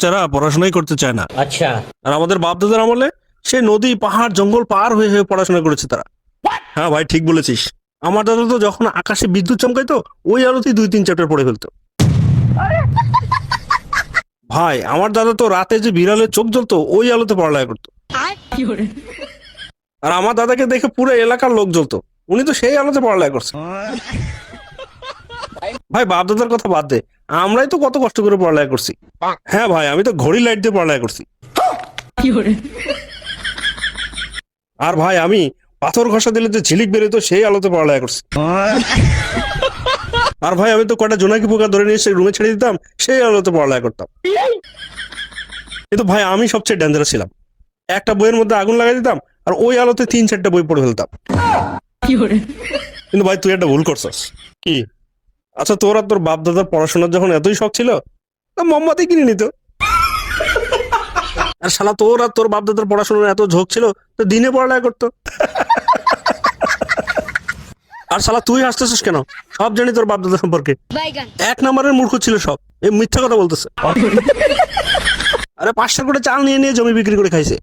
বাচ্চারা পড়াশোনাই করতে চায় না। আচ্ছা। আর আমাদের বাপ দাদার আমলে সে নদী পাহাড় জঙ্গল পার হয়ে হয়ে পড়াশোনা করেছে তারা। হ্যাঁ ভাই ঠিক বলেছিস। আমার দাদা তো যখন আকাশে বিদ্যুৎ চমকাইতো ওই আলোতেই দুই তিন চ্যাপ্টার পড়ে ফেলতো। ভাই আমার দাদা তো রাতে যে বিড়ালের চোখ জ্বলতো ওই আলোতে পড়ালেখা করতো। আর আমার দাদাকে দেখে পুরো এলাকার লোক জ্বলতো। উনি তো সেই আলোতে পড়ালেখা করছে। ভাই বাপ দাদার কথা বাদ দে। আমরাই তো কত কষ্ট করে পড়ালেখা করছি। হ্যাঁ ভাই, আমি তো ঘড়ি লাইট দিয়ে পড়ালেখা করছি। আর ভাই, আমি পাথর ঘষা দিলে যে ঝিলিক বেরোতো সেই আলোতে পড়ালেখা করছি। আর ভাই, আমি তো কয়টা জোনাকি পোকা ধরে নিয়ে সেই রুমে ছেড়ে দিতাম, সেই আলোতে পড়ালেখা করতাম। কিন্তু ভাই, আমি সবচেয়ে ডেঞ্জারাস ছিলাম। একটা বইয়ের মধ্যে আগুন লাগাই দিতাম, আর ওই আলোতে তিন চারটা বই পড়ে ফেলতাম। কিন্তু ভাই, তুই একটা ভুল করছস। কি? আচ্ছা তোর আর তোর বাপ দাদার পড়াশোনার যখন এতই শখ ছিল তা মোমবাতি কিনে নিত। আর শালা তোর আর তোর বাপ দাদার পড়াশোনার এত ঝোঁক ছিল তো দিনে পড়ালেখা করতো। আর শালা তুই হাসতেছিস কেন? সব জানি তোর বাপ দাদা সম্পর্কে এক নম্বরের মূর্খ ছিল সব। এই মিথ্যা কথা বলতেছে। আরে পাঁচশো করে চাল নিয়ে নিয়ে জমি বিক্রি করে খাইছে।